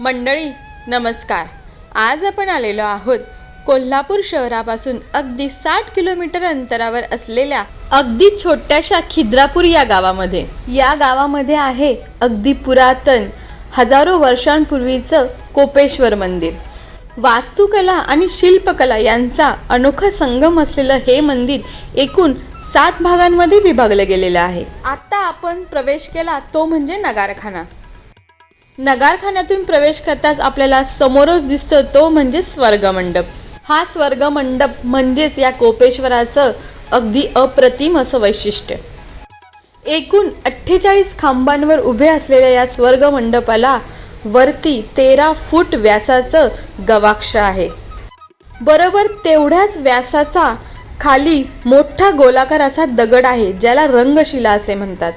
मंडळी नमस्कार. आज आपण आलेलो आहोत कोल्हापूर शहरापासून अगदी साठ किलोमीटर अंतरावर असलेल्या अगदी छोट्याशा खिद्रापूर या गावामध्ये. या गावामध्ये आहे अगदी पुरातन हजारो वर्षांपूर्वीचं कोपेश्वर मंदिर. वास्तुकला आणि शिल्पकला यांचा अनोखा संगम असलेलं हे मंदिर एकूण सात भागांमध्ये विभागलं गेलेलं आहे. आता आपण प्रवेश केला तो म्हणजे नगारखाना. नगारखान्यातून प्रवेश करताच आपल्याला समोरच दिसतो तो म्हणजे स्वर्गमंडप. हा स्वर्गमंडप म्हणजेच या कोपेश्वराचं अगदी अप्रतिम असं वैशिष्ट्य. एकूण अठ्ठेचाळीस खांबांवर उभे असलेल्या या स्वर्गमंडपाला वरती तेरा फूट व्यासाचं गवाक्ष आहे. बरोबर तेवढ्याच व्यासाचा खाली मोठा गोलाकार असा दगड आहे ज्याला रंगशिला असे म्हणतात.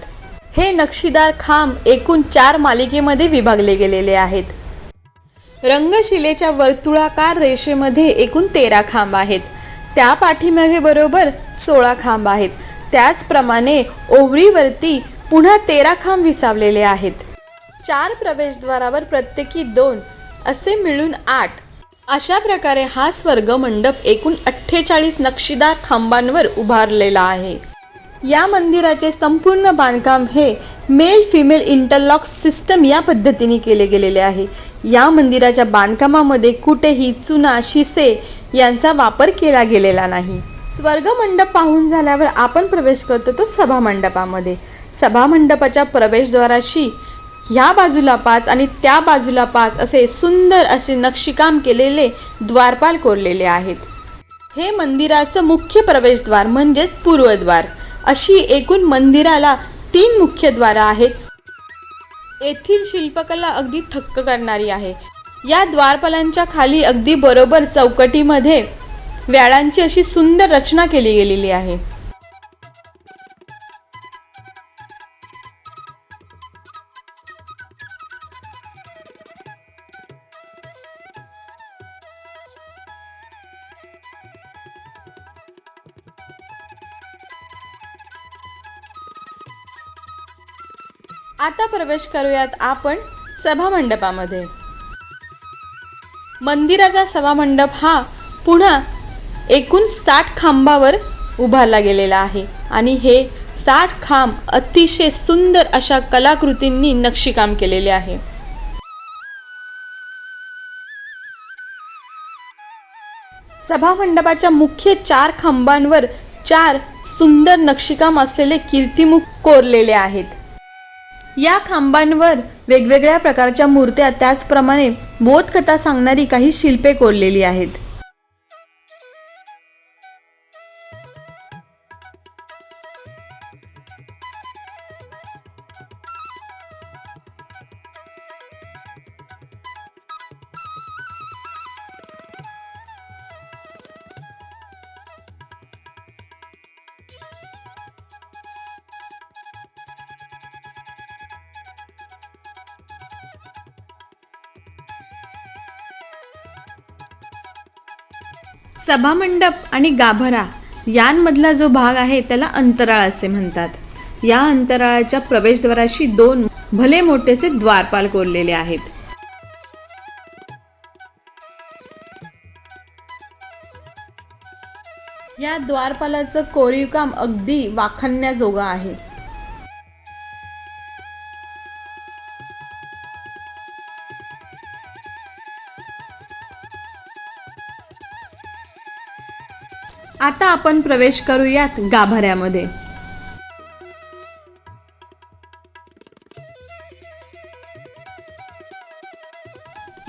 हे नक्षीदार खांब एकूण चार मालिकेमध्ये विभागले गेलेले आहेत. रंगशिलेच्या वर्तुळाकार रेषेमध्ये एकूण तेरा खांब आहेत. त्या पाठीमागे बरोबर सोळा खांब आहेत. त्याचप्रमाणे ओवरीवरती पुन्हा तेरा खांब विसावलेले आहेत. चार प्रवेशद्वारावर प्रत्येकी दोन असे मिळून आठ. अशा प्रकारे हा स्वर्ग मंडप एकूण अठ्ठेचाळीस नक्षीदार खांबांवर उभारलेला आहे. या मंदिराचे संपूर्ण बांधकाम हे मेल फिमेल इंटरलॉक सिस्टम या पद्धतीने केले गेलेले आहे. या मंदिराच्या बांधकामामध्ये कुठेही चुना शिसे यांचा वापर केला गेलेला नाही. स्वर्गमंडप पाहून झाल्यावर आपण प्रवेश करतो तो सभा मंडपामध्ये सभा मंडपाच्या प्रवेशद्वाराशी ह्या बाजूला पाच आणि त्या बाजूला पाच असे सुंदर असे नक्षीकाम केलेले द्वारपाल कोरलेले आहेत. हे मंदिराचं मुख्य प्रवेशद्वार म्हणजेच पूर्वद्वार. अशी एकूण मंदिराला तीन मुख्य द्वारं आहेत. येथील शिल्पकला अगदी थक्क करणारी आहे. या द्वारपालांच्या खाली अगदी बरोबर चौकटीमध्ये व्याळांची अशी सुंदर रचना केली गेलेली आहे. आता प्रवेश करूयात आपण सभामंडपामध्ये. मंदिराचा सभामंडप हा पुन्हा एकूण साठ खांबावर उभारला गेलेला आहे. आणि हे साठ खांब अतिशय सुंदर अशा कलाकृतींनी नक्षीकाम केलेले आहे. सभामंडपाच्या मुख्य चार खांबांवर चार सुंदर नक्षीकाम असलेले कीर्तिमुख कोरलेले आहेत. या खांबांवर वेगवेगळ्या प्रकारच्या मूर्त्या त्याचप्रमाणे बोधकथा सांगणारी काही शिल्पे कोरलेली आहेत. सभामंडप आणि गाभरा यांमधला जो भाग आहे त्याला अंतराळ असे म्हणतात. या अंतराळाच्या प्रवेशद्वाराशी दोन भले मोठेसे द्वारपाल कोरलेले आहेत. या द्वारपालाचं कोरीवकाम अगदी वाखणण्याजोगं आहे. आता आपण प्रवेश करूयात गाभाऱ्यामध्ये.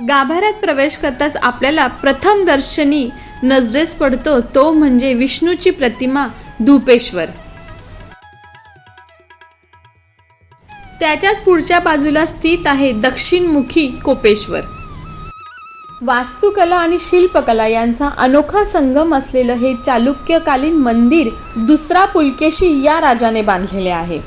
गाभाऱ्यात प्रवेश करताच आपल्याला प्रथम दर्शनी नजरेस पडतो तो म्हणजे विष्णूची प्रतिमा धूपेश्वर. त्याच्याच पुढच्या बाजूला स्थित आहे दक्षिणमुखी कोपेश्वर. वास्तुकला आणि शिल्पकला यांचा अनोखा संगम असलेलं हे चालुक्यकालीन मंदिर दुसरा पुलकेशी या राजाने बांधलेले आहे.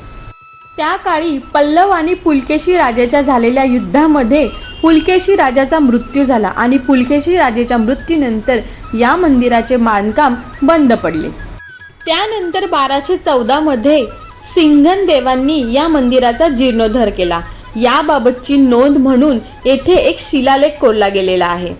त्या काळी पल्लव आणि पुलकेशी राजाच्या झालेल्या युद्धामध्ये पुलकेशी राजाचा मृत्यू झाला आणि पुलकेशी राजाच्या मृत्यूनंतर या मंदिराचे बांधकाम बंद पडले. त्यानंतर बाराशे चौदामध्ये सिंघन देवांनी या मंदिराचा जीर्णोद्धार केला. याबाबतची नोंद म्हणून येथे एक शिलालेख कोरला गेलेला आहे.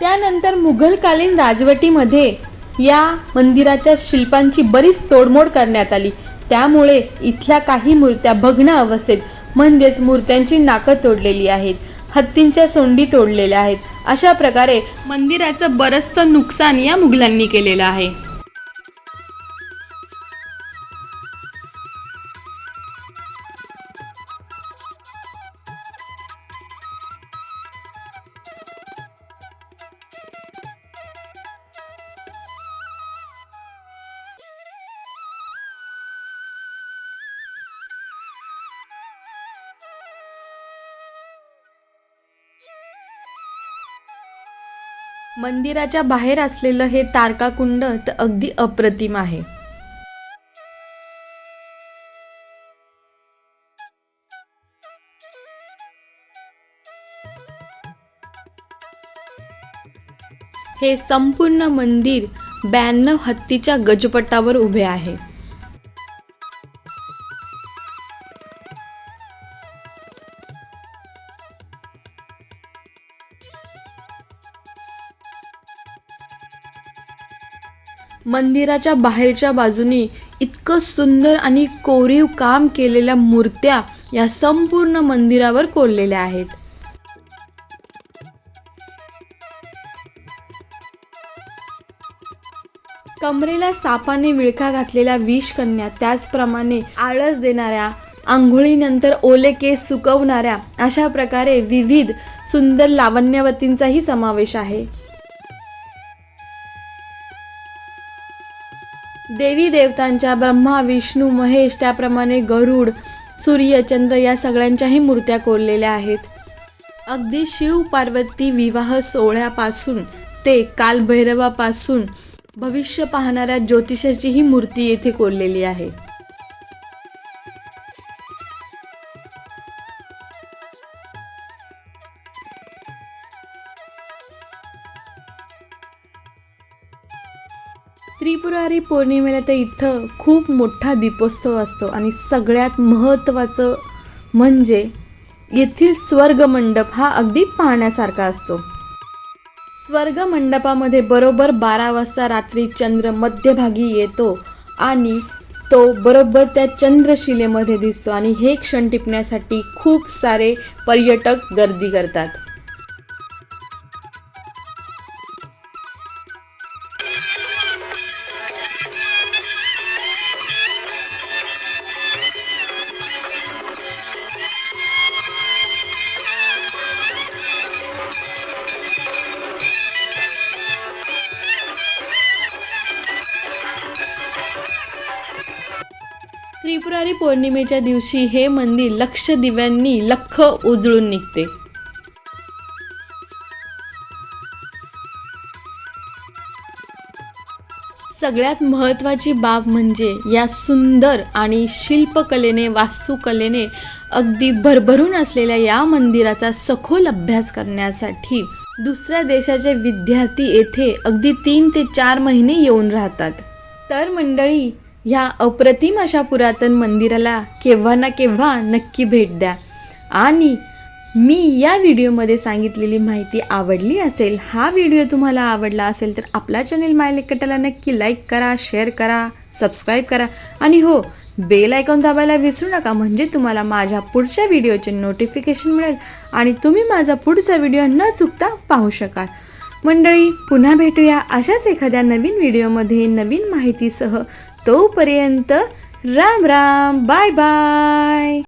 त्यानंतर मुघलकालीन राजवटीमध्ये या मंदिराच्या शिल्पांची बरीच तोडमोड करण्यात आली. त्यामुळे इथल्या काही मूर्त्या भग्न अवस्थेत म्हणजेच मूर्त्यांची नाकं तोडलेली आहेत हत्तींच्या सोंडी तोडलेल्या आहेत अशा प्रकारे मंदिराचं बरंचसं नुकसान या मुघलांनी केलेलं आहे. मंदिराच्या बाहेर असलेलं हे तारकाकुंड तर अगदी अप्रतिम आहे. हे संपूर्ण मंदिर ब्याण्णव हत्तीच्या गजपटावर उभे आहे. मंदिराच्या बाहेरच्या बाजूनी इतकं सुंदर आणि कोरीव काम केलेल्या मूर्त्या या संपूर्ण मंदिरावर कोरलेल्या आहेत. कमरेला सापाने विळखा घातलेल्या विषकन्या त्याचप्रमाणे आळस देणाऱ्या आंघोळीनंतर ओले केस सुकवणाऱ्या अशा प्रकारे विविध सुंदर लावण्यवतींचाही समावेश आहे. देवी देवतांच्या ब्रह्मा विष्णू महेश त्याप्रमाणे गरुड सूर्य चंद्र या सगळ्यांच्याही मूर्त्या कोरलेल्या आहेत. अगदी शिव पार्वती विवाह सोहळ्यापासून ते कालभैरवापासून भविष्य पाहणाऱ्या ज्योतिषाचीही मूर्ती येथे कोरलेली आहे. फेब्रुवारी पौर्णिमेला तर इथं खूप मोठा दीपोत्सव असतो आणि सगळ्यात महत्त्वाचं म्हणजे येथील स्वर्ग मंडप हा अगदी पाहण्यासारखा असतो. स्वर्ग मंडपामध्ये बरोबर बारा वाजता रात्री चंद्र मध्यभागी येतो आणि तो बरोबर त्या चंद्रशिलेमध्ये दिसतो आणि हे क्षण टिपण्यासाठी खूप सारे पर्यटक गर्दी करतात. त्रिपुरारी पौर्णिमेच्या दिवशी हे मंदिर लक्ष दिव्यांनी लख उजळून निघते. सगळ्यात महत्त्वाची बाब म्हणजे या सुंदर आणि शिल्पकलेने वास्तुकलेने अगदी भरभरून असलेल्या या मंदिराचा सखोल अभ्यास करण्यासाठी दुसऱ्या देशाचे विद्यार्थी येथे अगदी तीन ते चार महिने येऊन राहतात. तर मंडळी ह्या अप्रतिम अशा पुरातन मंदिराला केव्हा ना केव्हा नक्की भेट द्या. आणि मी या व्हिडिओमध्ये सांगितलेली माहिती आवडली असेल हा व्हिडिओ तुम्हाला आवडला असेल तर आपला चॅनेल मायलेकटाला नक्की लाईक करा शेअर करा सबस्क्राईब करा. आणि हो बेल आयकॉन दाबायला विसरू नका म्हणजे तुम्हाला माझ्या पुढच्या व्हिडिओचे नोटिफिकेशन मिळेल आणि तुम्ही माझा पुढचा व्हिडिओ न चुकता पाहू शकाल. मंडळी पुन्हा भेटूया अशाच एखाद्या नवीन व्हिडिओमध्ये नवीन माहितीसह. तोपर्यंत राम राम बाय बाय.